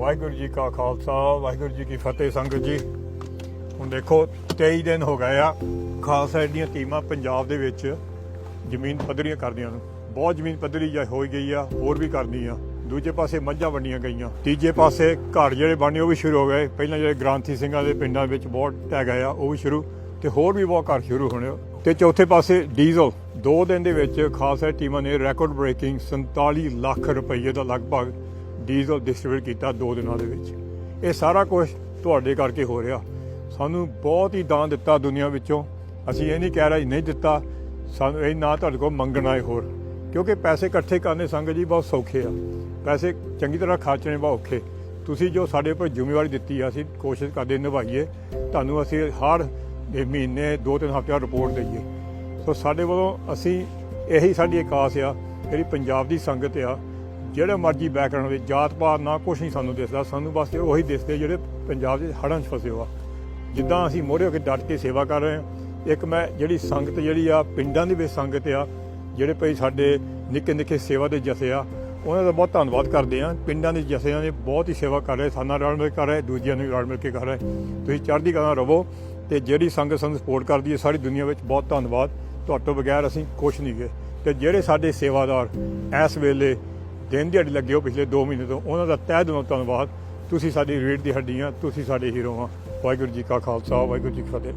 ਵਾਹਿਗੁਰੂ ਜੀ ਕਾ ਖਾਲਸਾ, ਵਾਹਿਗੁਰੂ ਜੀ ਕੀ ਫਤਿਹ ਸੰਗਤ ਜੀ। ਹੁਣ ਦੇਖੋ 23 ਦਿਨ ਹੋ ਗਏ ਆ। ਖਾਲਸਾ ਦੀਆਂ ਟੀਮਾਂ ਪੰਜਾਬ ਦੇ ਵਿੱਚ ਜ਼ਮੀਨ ਪੱਧਰੀਆਂ ਕਰਦੀਆਂ ਨੂੰ। ਬਹੁਤ ਜ਼ਮੀਨ ਪੱਧਰੀ ਜਾਂ ਹੋਈ ਗਈ ਆ, ਹੋਰ ਵੀ ਕਰਨੀ ਆ। ਦੂਜੇ ਪਾਸੇ ਮੱਝਾਂ ਵੰਡੀਆਂ ਗਈਆਂ। ਤੀਜੇ ਪਾਸੇ ਘਰ ਜਿਹੜੇ ਬਣਨੇ, ਉਹ ਵੀ ਸ਼ੁਰੂ ਹੋ ਗਏ। ਪਹਿਲਾਂ ਜਿਹੜੇ ਗ੍ਰਾਂਥੀ ਸਿੰਘਾਂ ਦੇ ਪਿੰਡਾਂ ਵਿੱਚ ਬਹੁਤ ਟਹਿ ਗਏ ਆ, ਉਹ ਵੀ ਸ਼ੁਰੂ। ਤੇ ਹੋਰ ਵੀ ਬਹੁਤ ਘਰ ਸ਼ੁਰੂ ਹੋਣੇ ਆ। ਤੇ ਚੌਥੇ ਪਾਸੇ ਡੀਜ਼ਲ। ਦੋ ਦਿਨ ਦੇ ਵਿੱਚ ਖਾਲਸਾ ਟੀਮਾਂ ਨੇ ਰੈਕੋਰਡ ਬ੍ਰੇਕਿੰਗ 47 ਲੱਖ ਰੁਪਏ ਦਾ ਲਗਭਗ ਡੀਜ਼ਲ ਡਿਸਟ੍ਰੀਬਿਊਟ ਕੀਤਾ ਦੋ ਦਿਨਾਂ ਦੇ ਵਿੱਚ। ਇਹ ਸਾਰਾ ਕੁਝ ਤੁਹਾਡੇ ਕਰਕੇ ਹੋ ਰਿਹਾ। ਸਾਨੂੰ ਬਹੁਤ ਹੀ ਦਾਨ ਦਿੱਤਾ ਦੁਨੀਆ ਵਿੱਚੋਂ। ਅਸੀਂ ਇਹ ਨਹੀਂ ਕਹਿ ਰਹੇ, ਨਹੀਂ ਦਿੱਤਾ। ਸਾਨੂੰ ਇਹ ਨਾ ਤੁਹਾਡੇ ਕੋਲ ਮੰਗਣਾ ਹੈ ਹੋਰ। ਕਿਉਂਕਿ ਪੈਸੇ ਇਕੱਠੇ ਕਰਨੇ ਸੰਗਤ ਜੀ ਬਹੁਤ ਸੌਖੇ ਆ। ਪੈਸੇ ਚੰਗੀ ਤਰ੍ਹਾਂ ਖਰਚਣੇ ਬਹੁਤ ਔਖੇ। ਤੁਸੀਂ ਜੋ ਸਾਡੇ ਉੱਪਰ ਜ਼ਿੰਮੇਵਾਰੀ ਦਿੱਤੀ ਆ, ਅਸੀਂ ਕੋਸ਼ਿਸ਼ ਕਰਦੇ ਨਿਭਾਈਏ। ਤੁਹਾਨੂੰ ਅਸੀਂ ਹਰ ਮਹੀਨੇ ਦੋ ਤਿੰਨ ਹਫ਼ਤਿਆਂ ਰਿਪੋਰਟ ਦਈਏ। ਸੋ ਸਾਡੇ ਵੱਲੋਂ ਅਸੀਂ ਇਹੀ ਸਾਡੀ ਇੱਕ ਆਸ ਆ, ਜਿਹੜੀ ਪੰਜਾਬ ਦੀ ਸੰਗਤ ਆ ਜਿਹੜੇ ਮਰਜ਼ੀ ਬੈਕਗ੍ਰਾਉਂਡ ਵਿੱਚ ਜਾਤ ਪਾਤ ਨਾ, ਕੁਛ ਨਹੀਂ ਸਾਨੂੰ ਦਿਸਦਾ। ਸਾਨੂੰ ਬਸ ਉਹੀ ਦਿਸਦੇ ਜਿਹੜੇ ਪੰਜਾਬ ਦੇ ਹੜ੍ਹਾਂ 'ਚ ਫਸੇ ਹੋ ਜਿੱਦਾਂ ਅਸੀਂ ਮੋਹਰੇ ਹੋ ਕੇ ਡਟ ਕੇ ਸੇਵਾ ਕਰ ਰਹੇ ਹਾਂ, ਇੱਕ ਮੈਂ ਜਿਹੜੀ ਸੰਗਤ ਜਿਹੜੀ ਆ, ਪਿੰਡਾਂ ਦੇ ਵਿੱਚ ਸੰਗਤ ਆ, ਜਿਹੜੇ ਭਈ ਸਾਡੇ ਨਿੱਕੇ ਨਿੱਕੇ ਸੇਵਾ ਦੇ ਜਥੇ ਆ, ਉਹਨਾਂ ਦਾ ਬਹੁਤ ਧੰਨਵਾਦ ਕਰਦੇ ਆ ਪਿੰਡਾਂ ਦੇ ਜਥਿਆਂ ਨੇ ਬਹੁਤ ਹੀ ਸੇਵਾ ਕਰ ਰਹੇ, ਸਾਨਾ ਰਲ ਮਿਲ ਕੇ ਕਰ ਰਹੇ, ਦੂਜਿਆਂ ਨੂੰ ਰਲ ਮਿਲ ਕੇ ਕਰ ਰਹੇ। ਤੁਸੀਂ ਚੜ੍ਹਦੀ ਕਲਾ ਰਹੋ ਤੇ ਜਿਹੜੀ ਸੰਗਤ ਸਾਨੂੰ ਸਪੋਰਟ ਕਰਦੀ ਹੈ, ਸਾਰੀ ਦੁਨੀਆ ਵਿੱਚ ਬਹੁਤ ਧੰਨਵਾਦ। ਤੁਹਾਡੇ ਤੋਂ ਬਗੈਰ ਅਸੀਂ ਕੁਝ ਨਹੀਂ ਗਏ। ਤੇ ਜਿਹੜੇ ਸਾਡੇ ਸੇਵਾਦਾਰ ਇਸ ਵੇਲੇ ਦਿਨ ਦਿਹਾੜੀ ਲੱਗੇ ਹੋ ਪਿਛਲੇ 2 ਮਹੀਨੇ ਤੋਂ, ਉਹਨਾਂ ਦਾ ਤਹਿ ਦਿਲੋਂ ਧੰਨਵਾਦ। ਤੁਸੀਂ ਸਾਡੀ ਰੀੜ ਦੀ ਹੱਡੀਆਂ ਤੁਸੀਂ ਸਾਡੇ ਹੀਰੋ ਆ। ਵਾਹਿਗੁਰੂ ਜੀ ਕਾ ਖਾਲਸਾ, ਵਾਹਿਗੁਰੂ ਜੀ ਕੀ ਫਤਿਹ।